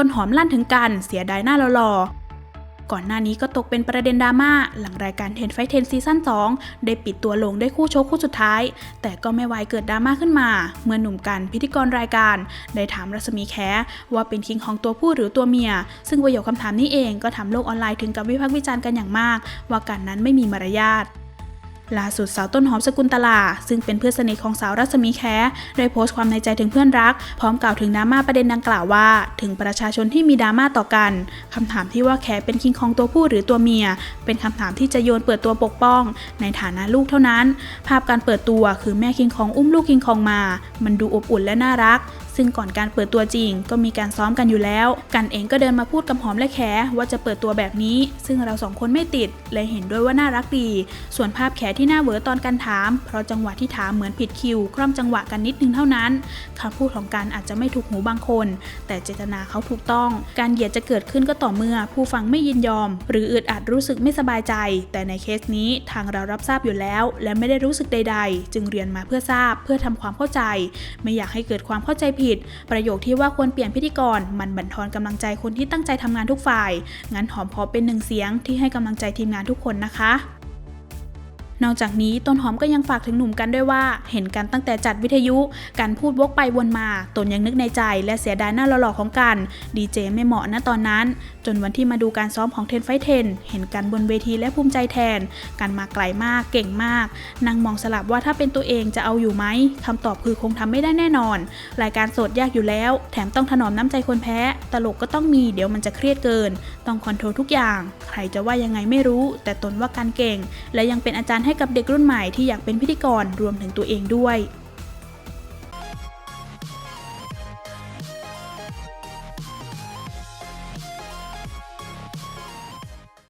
ต้นหอมลั่นถึงกันเสียดายหน้าหล่อก่อนหน้านี้ก็ตกเป็นประเด็นดราม่าหลังรายการ10 Fight 10ซีซั่น2 ได้ปิดตัวลงด้วยคู่ชกคู่สุดท้าย แต่ก็ไม่ไวายเกิดดราม่าขึ้นมา เมื่อหนุ่มกันพิธีกรรายการ ได้ถามรัศมีแขว่าเป็นคิงของตัวผู้หรือตัวเมีย ซึ่งประโยคคำถามนี้เองก็ทำโลกออนไลน์ถึงกับวิพากษ์วิจารณ์กันอย่างมาก ว่ากันนั้นไม่มีมารยาท ล่าสุดสาวต้นหอมสกุลตลา ซึ่งเป็นเพื่อนสนิทของสาวรัศมีแคได้โพสต์ความในใจถึงเพื่อนรัก พร้อมกล่าวถึงดราม่าประเด็นดังกล่าวว่า ถึงประชาชนที่มีดราม่าต่อกันคำถามที่ว่าแคเป็นคิงของตัวผู้หรือตัวเมีย เป็นคำถามที่จะโยนเปิดตัวปกป้อง ในฐานะลูกเท่านั้น ภาพการเปิดตัวคือแม่คิงคองอุ้มลูกคิงคองมา มันดูอบอุ่นและน่ารัก ซึ่งก่อนการเปิดตัวจริง ก็มีการซ้อมกันอยู่แล้ว กันเองก็เดินมาพูดกับหอมและแขว่าจะเปิดตัวแบบนี้ ซึ่งเราสองคนไม่ติดเลยเห็นด้วยว่าน่ารักดี ส่วนภาพแขที่หน้าเวอตอนการถาม เพราะจังหวะที่ถามเหมือนผิดคิวคร่อมจังหวะกันนิดนึงเท่านั้นคำพูดของกันอาจจะไม่ถูกหูบางคน แต่เจตนาเขาถูกต้อง การเหยียดจะเกิดขึ้นก็ต่อเมื่อ ผู้ฟังไม่ยินยอม หรืออึดอัดรู้สึกไม่สบายใจ แต่ในเคสนี้ทางเรารับทราบอยู่แล้ว และไม่ได้รู้สึกใด ๆ จึงเรียนมาเพื่อทราบ เพื่อทำความเข้าใจ ไม่อยากให้เกิดความเข้าใจผิดประโยคที่ว่าควรเปลี่ยนพิธีกร มันบั่นทอนกำลังใจคนที่ตั้งใจทำงานทุกฝ่าย งั้นหอมขอเป็นหนึ่งเสียงที่ให้กำลังใจทีมงานทุกคนนะคะ นอกจากนี้ต้นหอมก็ยังฝากถึงหนุ่มกันด้วยว่า เห็นกันตั้งแต่จัดวิทยุ การพูดวกไปวนมา ตนยังนึกในใจ และเสียดายหน้าหล่อๆของกัน ดีเจไม่เหมาะนะตอนนั้น จนวันที่มาดูการซ้อมของเทนไฟเทนเห็นกันบนเวทีและภูมิใจแทน กันมาไกลมากเก่งมากนางมองสลับว่าถ้าเป็นตัวเองจะเอาอยู่ไหมคำตอบคือคงทำไม่ได้แน่นอน รายการสดยากอยู่แล้ว แถมต้องถนอมน้ำใจคนแพ้ ตลกก็ต้องมีเดี๋ยวมันจะเครียดเกิน ต้องคอนโทรลทุกอย่าง ใครจะว่ายังไงไม่รู้ แต่ตนว่าการเก่ง และยังเป็นอาจารย์ให้กับเด็กรุ่นใหม่ที่อยากเป็นพิธีกรรวมถึงตัวเองด้วย